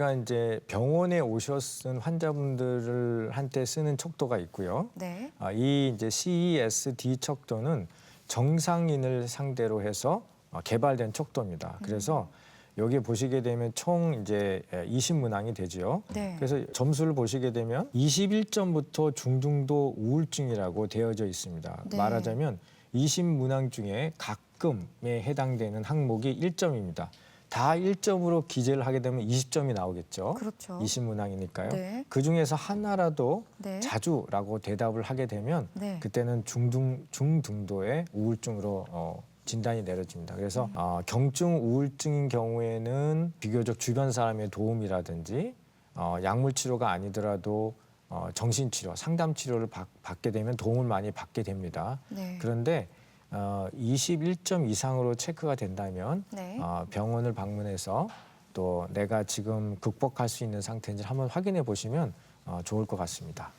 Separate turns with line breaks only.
저희가 이제 병원에 오셨은 환자분들을 한테 쓰는 척도가 있고요.
네.
아, 이 이제 CESD 척도는 정상인을 상대로 해서 어, 개발된 척도입니다. 그래서 여기 보시게 되면 총 이제 20문항이 되지요.
네.
그래서 점수를 보시게 되면 21점부터 중등도 우울증이라고 되어져 있습니다.
네.
말하자면 20문항 중에 가끔에 해당되는 항목이 1점입니다. 다 1점으로 기재를 하게 되면 20점이 나오겠죠.
그렇죠.
20문항이니까요.
네.
그 중에서 하나라도
네.
자주라고 대답을 하게 되면
네.
그때는 중등 중등도의 우울증으로 어, 진단이 내려집니다. 그래서 어, 경증 우울증인 경우에는 비교적 주변 사람의 도움이라든지 어, 약물 치료가 아니더라도 어, 정신 치료, 상담 치료를 받, 받게 되면 도움을 많이 받게 됩니다.
네.
그런데 어, 21점 이상으로 체크가 된다면
네.
어, 병원을 방문해서 또 내가 지금 극복할 수 있는 상태인지 한번 확인해 보시면 어, 좋을 것 같습니다.